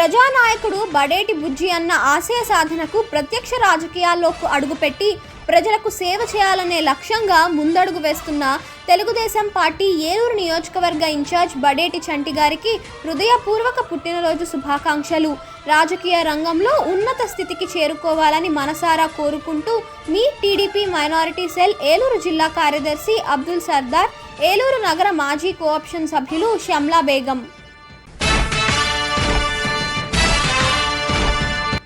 ప్రజానాయకుడు బడేటి బుజ్జి అన్న ఆశయ సాధనకు ప్రత్యక్ష రాజకీయాల్లోకి అడుగుపెట్టి ప్రజలకు సేవ చేయాలనే లక్ష్యంగా ముందడుగు వేస్తున్న తెలుగుదేశం పార్టీ ఏలూరు నియోజకవర్గ ఇన్ఛార్జ్ బడేటి చంటి గారికి హృదయపూర్వక పుట్టినరోజు శుభాకాంక్షలు. రాజకీయ రంగంలో ఉన్నత స్థితికి చేరుకోవాలని మనసారా కోరుకుంటూ మీ టీడీపీ మైనారిటీ సెల్ ఏలూరు జిల్లా కార్యదర్శి అబ్దుల్ సర్దార్ ఏలూరు నగర మాజీ కోఆప్షన్ సభ్యులు షమ్లా బేగం.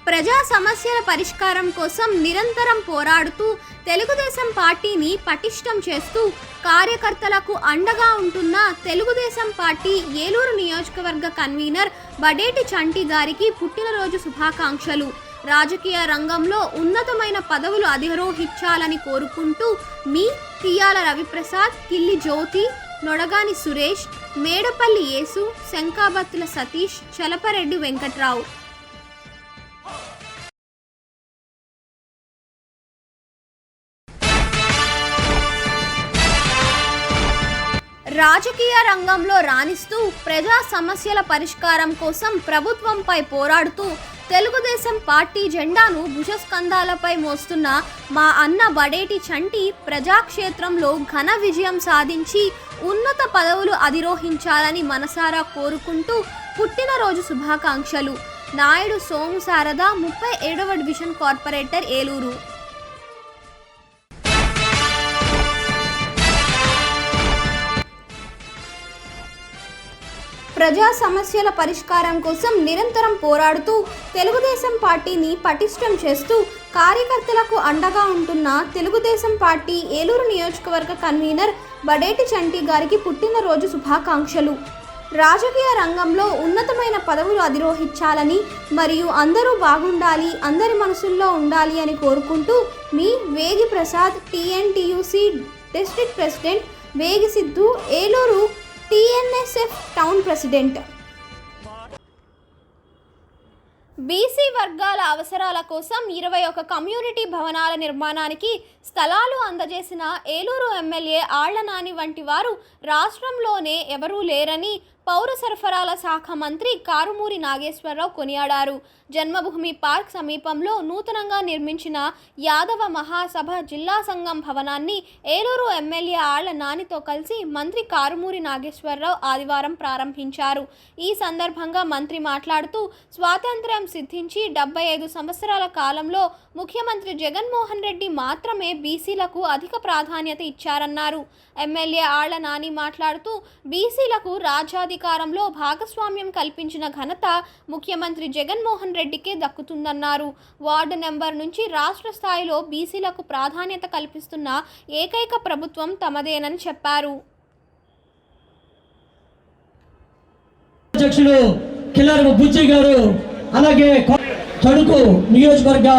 ప్రజా సమస్యల పరిష్కారం కోసం నిరంతరం పోరాడుతూ తెలుగుదేశం పార్టీని పటిష్టం చేస్తూ కార్యకర్తలకు అండగా ఉంటున్న తెలుగుదేశం పార్టీ ఏలూరు నియోజకవర్గ కన్వీనర్ బడేటి చంటి గారికి పుట్టినరోజు శుభాకాంక్షలు. రాజకీయ రంగంలో ఉన్నతమైన పదవులు అధిరోహించాలని కోరుకుంటూ మీ తియ్యాల రవిప్రసాద్ కిల్లి జ్యోతి నొడగాని సురేష్ మేడపల్లి యేసు శంకాబత్తుల సతీష్ చలపరెడ్డి వెంకట్రావు. రాజకీయ రంగంలో రాణిస్తూ ప్రజా సమస్యల పరిష్కారం కోసం ప్రభుత్వంపై పోరాడుతూ తెలుగుదేశం పార్టీ జెండాను భుజస్కంధాలపై మోస్తున్న మా అన్న బడేటి చంటి ప్రజాక్షేత్రంలో ఘన విజయం సాధించి ఉన్నత పదవులు అధిరోహించాలని మనసారా కోరుకుంటూ పుట్టినరోజు శుభాకాంక్షలు. నాయుడు సోము శారద ముప్పై ఏడవ డివిజన్ కార్పొరేటర్ ఏలూరు. ప్రజా సమస్యల పరిష్కారం కోసం నిరంతరం పోరాడుతూ తెలుగుదేశం పార్టీని పటిష్టం చేస్తూ కార్యకర్తలకు అండగా ఉంటున్న తెలుగుదేశం పార్టీ ఏలూరు నియోజకవర్గ కన్వీనర్ బడేటి చంటి గారికి పుట్టినరోజు శుభాకాంక్షలు. రాజకీయ రంగంలో ఉన్నతమైన పదవులు అధిరోహించాలని మరియు అందరూ బాగుండాలి అందరి మనసుల్లో ఉండాలి అని కోరుకుంటూ మీ వేగి Prasad TNTUC district president Vegi Siddhu Eluru TNSF town president. BC వర్గాల అవసరాల కోసం ఇరవై ఒక కమ్యూనిటీ భవనాల నిర్మాణానికి స్థలాలు అందజేసిన ఏలూరు ఎమ్మెల్యే ఆళ్ళ నాని వంటి వారు రాష్ట్రంలోనే ఎవరూ లేరని పౌర సరఫరాల శాఖ మంత్రి కారుమూరి నాగేశ్వరరావు కొనియాడారు. జన్మభూమి పార్క్ సమీపంలో నూతనంగా నిర్మించిన యాదవ మహాసభ జిల్లా సంఘం భవనాన్ని ఏలూరు ఎమ్మెల్యే ఆళ్ళ నానితో కలిసి మంత్రి కారుమూరి నాగేశ్వరరావు ఆదివారం ప్రారంభించారు. ఈ సందర్భంగా మంత్రి మాట్లాడుతూ స్వాతంత్ర్యం సిద్ధించి డెబ్బై ఐదు సంవత్సరాల కాలంలో ముఖ్యమంత్రి జగన్మోహన్ రెడ్డి మాత్రమే బీసీలకు అధిక ప్రాధాన్యత ఇచ్చారన్నారు. ఎమ్మెల్యే ఆళ్ళ నాని మాట్లాడుతూ బీసీలకు రాజాది అధికారంలో భాగస్వామ్యం కల్పించిన ఘనత ముఖ్యమంత్రి జగన్మోహన్ రెడ్డికే దక్కుతుందన్నారు. వార్డు నెంబర్ నుంచి రాష్ట్ర స్థాయిలో బీసీలకు ప్రాధాన్యత కల్పిస్తున్న ఏకైక ప్రభుత్వం తమదేనని చెప్పారు. అధ్యక్షులు కిల్లర్ బుజ్జి గారు అలాగే తణుకు నియోజకవర్గ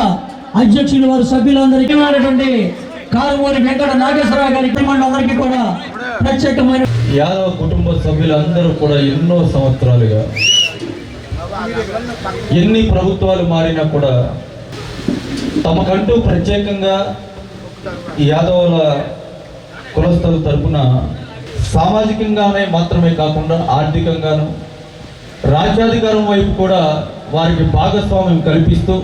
అధ్యక్షులు వారు సభ్యులందరికీ కారుమూరి వెంకట నాగేశ్వరరావు గారికి అందరికీ కూడా ప్రత్యేకమైన యాదవ కుటుంబ సభ్యులందరూ కూడా ఎన్నో సంవత్సరాలుగా ఎన్ని ప్రభుత్వాలు మారినా కూడా తమకంటూ ప్రత్యేకంగా యాదవుల కులస్తుల తరపున సామాజికంగానే మాత్రమే కాకుండా ఆర్థికంగాను రాజ్యాధికారం వైపు కూడా వారికి భాగస్వామ్యం కల్పిస్తూ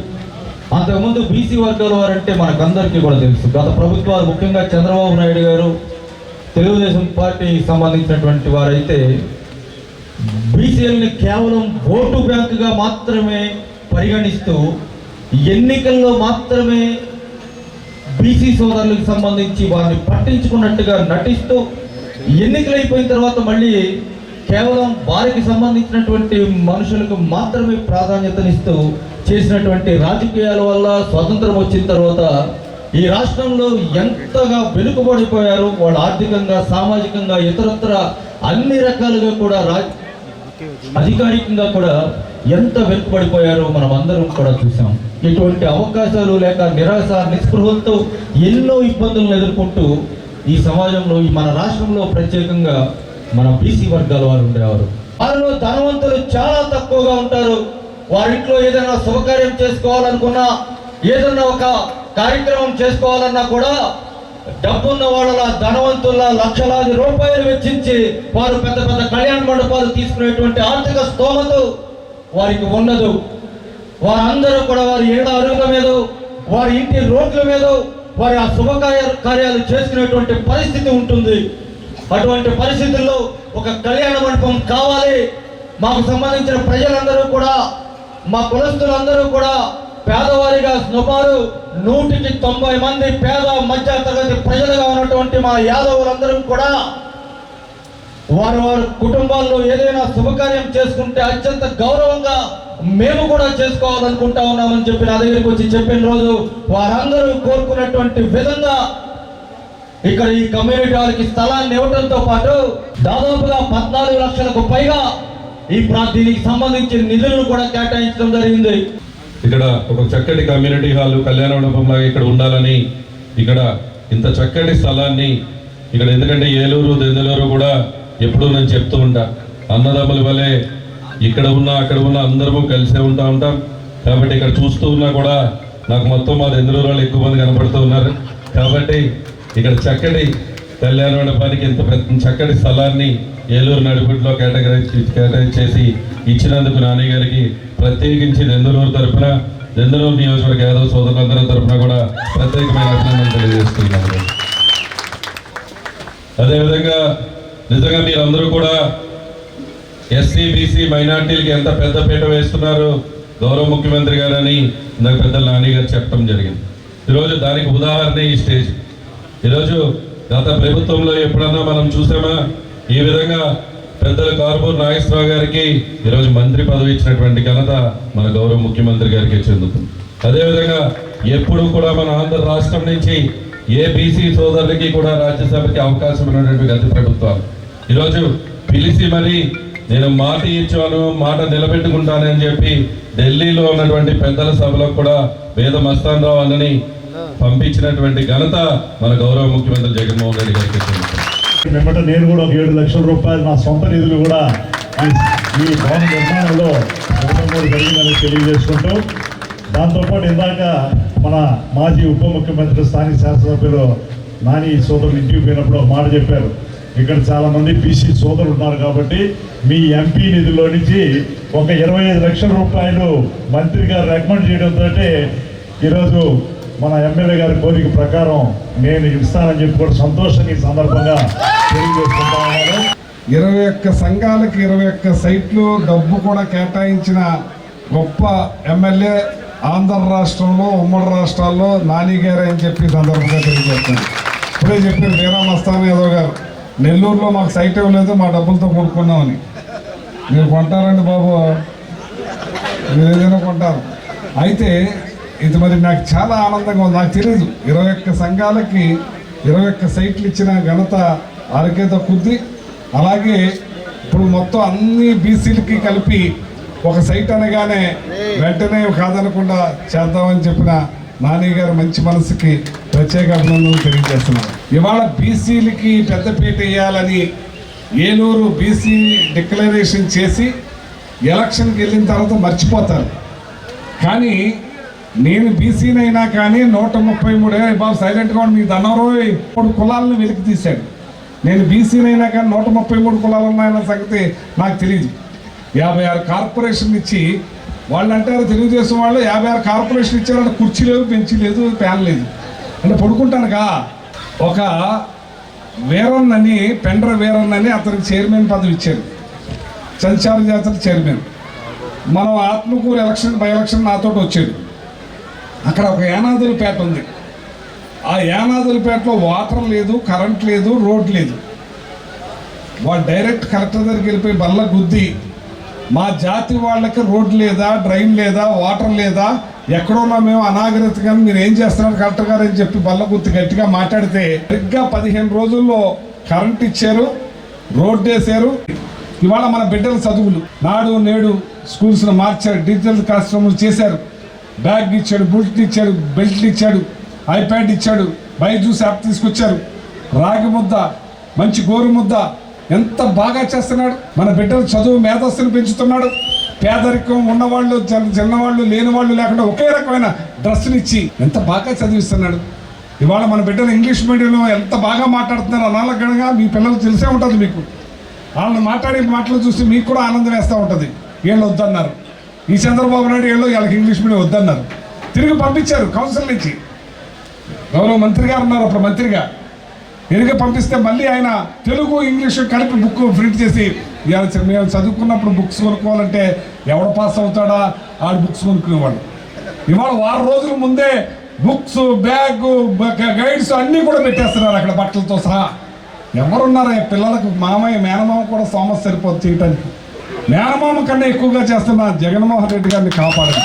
అంతకుముందు బీసీ వర్గాల వారంటే మనకందరికీ కూడా తెలుసు. గత ప్రభుత్వాలు ముఖ్యంగా చంద్రబాబు నాయుడు గారు తెలుగుదేశం పార్టీకి సంబంధించినటువంటి వారైతే బీసీఎల్ని కేవలం ఓటు బ్యాంకుగా మాత్రమే పరిగణిస్తూ ఎన్నికల్లో మాత్రమే బీసీ సోదరులకు సంబంధించి వారిని పట్టించుకున్నట్టుగా నటిస్తూ ఎన్నికలు అయిపోయిన తర్వాత మళ్ళీ కేవలం వారికి సంబంధించినటువంటి మనుషులకు మాత్రమే ప్రాధాన్యతనిస్తూ చేసినటువంటి రాజకీయాల వల్ల స్వతంత్రం వచ్చిన తర్వాత ఈ రాష్ట్రంలో ఎంతగా వెనుకబడిపోయారు వాళ్ళు ఆర్థికంగా సామాజికంగా ఇతరత్ర అన్ని రకాలుగా కూడా రా అధికారికంగా కూడా ఎంత వెనుకబడిపోయారో మనం అందరం కూడా చూసాం ఇటువంటి అవకాశాలు లేక నిరాశ నిస్పృహలతో ఎన్నో ఇబ్బందులను ఎదుర్కొంటూ ఈ సమాజంలో ఈ మన రాష్ట్రంలో ప్రత్యేకంగా మన బీసీ వర్గాల వారు ఉండేవారు. వారిలో ధనవంతులు చాలా తక్కువగా ఉంటారు. వారింట్లో ఏదైనా శుభకార్యం చేసుకోవాలనుకున్నా ఏదైనా ఒక కార్యక్రమం చేసుకోవాలన్నా కూడా డబ్బున్న వాళ్ళ ధనవంతుల లక్షలాది రూపాయలు వెచ్చించి వారు పెద్ద పెద్ద కళ్యాణ మండపాలు తీసుకునేటువంటి ఆర్థిక స్తోమత వారికి ఉండదు వారందరూ కూడా వారి ఏడ అరుగుల మీద వారి ఇంటి రోడ్ల మీద వారి ఆ శుభకార్య కార్యాలు చేసుకునేటువంటి పరిస్థితి ఉంటుంది. అటువంటి పరిస్థితుల్లో ఒక కళ్యాణ మండపం కావాలి. మాకు సంబంధించిన ప్రజలందరూ కూడా మా కులస్తులందరూ కూడా పేదవారిగా సుమారు నూటికి తొంభై మంది పేద మధ్య తరగతి ప్రజలుగా ఉన్నటువంటి మా యాదవులందరూ కూడా వారు వారి కుటుంబాల్లో ఏదైనా శుభకార్యం చేసుకుంటే అత్యంత గౌరవంగా మేము కూడా చేసుకోవాలనుకుంటా ఉన్నామని చెప్పి నా దగ్గరికి వచ్చి చెప్పిన రోజు వారందరూ కోరుకున్నటువంటి విధంగా ఇక్కడ ఈ కమ్యూనిటీ వాళ్ళకి స్థలాన్ని ఇవ్వడంతో పాటు దాదాపుగా పద్నాలుగు లక్షలకు పైగా ఈ ప్రా దీనికి సంబంధించిన నిధులను కూడా కేటాయించడం జరిగింది. ఇక్కడ ఒక చక్కటి కమ్యూనిటీ హాల్ కళ్యాణ మండపంలాగా ఇక్కడ ఉండాలని ఇక్కడ ఇంత చక్కటి స్థలాన్ని ఇక్కడ ఎందుకంటే ఏలూరు దెందలూరు కూడా ఎప్పుడూ నేను చెప్తూ ఉంటా. అన్నదమ్ముల వలె ఇక్కడ ఉన్న అక్కడ ఉన్న అందరము కలిసే ఉంటా ఉంటాం. కాబట్టి ఇక్కడ చూస్తూ ఉన్నా కూడా నాకు మొత్తం మా దెందలూరు వాళ్ళు ఎక్కువ మంది కనపడుతూ ఉన్నారు. కాబట్టి ఇక్కడ చక్కటి కళ్యాణ మండపానికి ఇంత పెద్ద చక్కటి స్థలాన్ని ఏలూరు నడిపుట్లో కేటగిరైజ్ కేటగరైజ్ చేసి ఇచ్చినందుకు నాని గారికి ప్రత్యేకించి దెందులూరు తరపున దెందులూరు నియోజకవర్గ యాదవ్ సోదరులందరి తరపున కూడా ప్రత్యేకమైన అభినందనలు తెలియజేస్తున్నాను. అదేవిధంగా నిజంగా మీరందరూ కూడా ఎస్సీ బీసీ మైనార్టీలకి ఎంత పెద్ద పీట వేస్తున్నారు గౌరవ ముఖ్యమంత్రి గారని ఇందాక పెద్ద నాని గారు చెప్పడం జరిగింది. ఈరోజు దానికి ఉదాహరణ ఈ స్టేజ్. ఈరోజు గత ప్రభుత్వంలో ఎప్పుడన్నా మనం చూసామా? ఈ విధంగా పెద్దలు కార్పూర్ నాగేశ్వరరావు గారికి ఈరోజు మంత్రి పదవి ఇచ్చినటువంటి ఘనత మన గౌరవ ముఖ్యమంత్రి గారికి చెందుతుంది. అదేవిధంగా ఎప్పుడు కూడా మన ఆంధ్ర రాష్ట్రం నుంచి ఏ బీసీ సోదరులకి కూడా రాజ్యసభకి అవకాశం ఉన్నటువంటి గత ప్రభుత్వాలు. ఈరోజు పిలిచి మరి నేను మాట ఇచ్చాను మాట నిలబెట్టుకుంటానని చెప్పి ఢిల్లీలో ఉన్నటువంటి పెద్దల సభలో కూడా వేద మస్తాన్ రావు అన్నని పంపించినటువంటి ఘనత మన గౌరవ ముఖ్యమంత్రి జగన్మోహన్ రెడ్డి గారికి వెంబట నేను కూడా ఒక ఏడు లక్షల రూపాయలు నా సొంత నిధులు కూడా ఈ- భవన నిర్మాణంలో జరిగిందని తెలియజేసుకుంటూ దాంతోపాటు ఇందాక మన మాజీ ఉప ముఖ్యమంత్రి స్థానిక శాసనసభ్యులు నాని సోదరులు ఇంటికి పోయినప్పుడు ఒక మాట చెప్పారు. ఇక్కడ చాలా మంది బీసీ సోదరులు ఉన్నారు కాబట్టి మీ ఎంపీ నిధుల్లో నుంచి ఒక ఇరవై ఐదు లక్షల రూపాయలు మంత్రి గారు రికమెండ్ చేయడంతో ఈరోజు మన ఎమ్మెల్యే గారి కోరిక ప్రకారం నేను ఇస్తానని చెప్పి కూడా సంతోషంగా ఈ సందర్భంగా తెలియజేసుకుంటా ఇరవై ఒక్క సంఘాలకి ఇరవై ఒక్క సైట్లు డబ్బు కూడా కేటాయించిన గొప్ప ఎమ్మెల్యే ఆంధ్ర రాష్ట్రంలో ఉమ్మడి రాష్ట్రాల్లో నానిగారే అని చెప్పి సందర్భంగా తెలియజేస్తాను ఇప్పుడే చెప్పారు వీరా మస్తాన్ యాదవ్ గారు నెల్లూరులో మాకు సైట్ ఇవ్వలేదు మా డబ్బులతో కొనుక్కున్నామని. మీరు కొంటారండి బాబు. మీరు ఏదైనా కొంటారు. అయితే ఇది మరి నాకు చాలా ఆనందంగా ఉంది. నాకు తెలియదు ఇరవై ఒక్క సంఘాలకి ఇరవై ఒక్క సైట్లు ఇచ్చిన ఘనత అరకేత కొద్ది. అలాగే ఇప్పుడు మొత్తం అన్ని బీసీలకి కలిపి ఒక సైట్ అనగానే వెంటనే కాదనకుండా చేద్దామని చెప్పిన నాని గారు మంచి మనసుకి ప్రత్యేక అభినందనలు తెలియజేస్తున్నాను. ఇవాళ బీసీలకి పెద్దపీట వేయాలని ఏలూరు బీసీ డిక్లరేషన్ చేసి ఎలక్షన్కి వెళ్ళిన తర్వాత మర్చిపోతారు. కానీ నేను బీసీనైనా కానీ నూట ముప్పై మూడు బాబు సైలెంట్గా ఉండి మీ దన్నరోయ్ మూడు కులాలను వెలికి తీశాడు. నేను బీసీనైనా కానీ నూట ముప్పై మూడు కులాలు ఉన్నాయన్న సంగతి నాకు తెలియదు యాభై ఆరు కార్పొరేషన్ ఇచ్చి వాళ్ళు అంటారు తెలుగుదేశం వాళ్ళు యాభై ఆరు కార్పొరేషన్ ఇచ్చారంటే కుర్చీ లేదు బెంచీ లేదు ఫ్యాన్ లేదు. అంటే పడుకుంటానుగా ఒక వీరన్నని పెండ్ర వీరన్నని అతనికి చైర్మన్ పదవి ఇచ్చారు. సంచార జాతర చైర్మన్. మనం ఆత్మకూరు ఎలక్షన్ బై ఎలక్షన్ నాతో వచ్చాడు. అక్కడ ఒక యానాదులపేట ఉంది. ఆ యానాదులపేటలో వాటర్ లేదు కరెంట్ లేదు రోడ్ లేదు. వాళ్ళు డైరెక్ట్ కలెక్టర్ దగ్గరికి వెళ్ళిపోయి బల్ల గుద్ది మా జాతి వాళ్ళకి రోడ్ లేదా డ్రైన్ లేదా వాటర్ లేదా ఎక్కడున్నా మేము అనాగరితగా మీరు ఏం చేస్తున్నారు కలెక్టర్ గారు అని చెప్పి బల్ల గుర్తు గట్టిగా మాట్లాడితే సరిగ్గా పదిహేను రోజుల్లో కరెంట్ ఇచ్చారు రోడ్ వేసారు ఇవాళ మన బిడ్డల చదువులు నాడు నేడు స్కూల్స్ను మార్చారు డిజిటల్ క్లాస్ చేశారు. బ్యాగ్ ఇచ్చాడు బుల్ట్ ఇచ్చాడు బెల్ట్ ఇచ్చాడు ఐప్యాడ్ ఇచ్చాడు బైజూస్ యాప్ తీసుకొచ్చారు. రాగి ముద్ద మంచి గోరు ముద్ద ఎంత బాగా చేస్తున్నాడు. మన బిడ్డలు చదువు మేధస్సును పెంచుతున్నాడు. పేదరికం ఉన్నవాళ్ళు చిన్నవాళ్ళు లేని వాళ్ళు లేకుండా ఒకే రకమైన డ్రెస్సులు ఇచ్చి ఎంత బాగా చదివిస్తున్నాడు. ఇవాళ మన బిడ్డలు ఇంగ్లీష్ మీడియంలో ఎంత బాగా మాట్లాడుతున్నారు అనాలకనగా మీ పిల్లలు తెలిసే ఉంటుంది మీకు. వాళ్ళని మాట్లాడే మాటలు చూసి మీకు కూడా ఆనందం వేస్తూ ఉంటుంది. వీళ్ళు వద్దన్నారు. ఈ చంద్రబాబు నాయుడు ఏళ్ళు వీళ్ళకి ఇంగ్లీష్ మీడియం వద్దన్నారు. తిరిగి పంపించారు కౌన్సిల్ నుంచి. గౌరవ మంత్రి గారు ఉన్నారు అప్పుడు మంత్రిగా. తిరిగి పంపిస్తే మళ్ళీ ఆయన తెలుగు ఇంగ్లీషు కలిపి బుక్ ప్రింట్ చేసి మేము చదువుకున్నప్పుడు బుక్స్ కొనుక్కోవాలంటే ఎవడ పాస్ అవుతాడా? ఆడు బుక్స్ కొనుక్కునేవాడు. ఇవాళ వారం రోజుల ముందే బుక్స్ బ్యాగ్ గైడ్స్ అన్నీ కూడా పెట్టేస్తున్నారు అక్కడ బట్టలతో సహా. ఎవరున్నారా? పిల్లలకు మామయ్య మేనమామ కూడా సోమస్ సరిపోదు చేయటానికి. మేనమామ కన్నా ఎక్కువగా చేస్తున్న జగన్మోహన్ రెడ్డి గారిని కాపాడండి.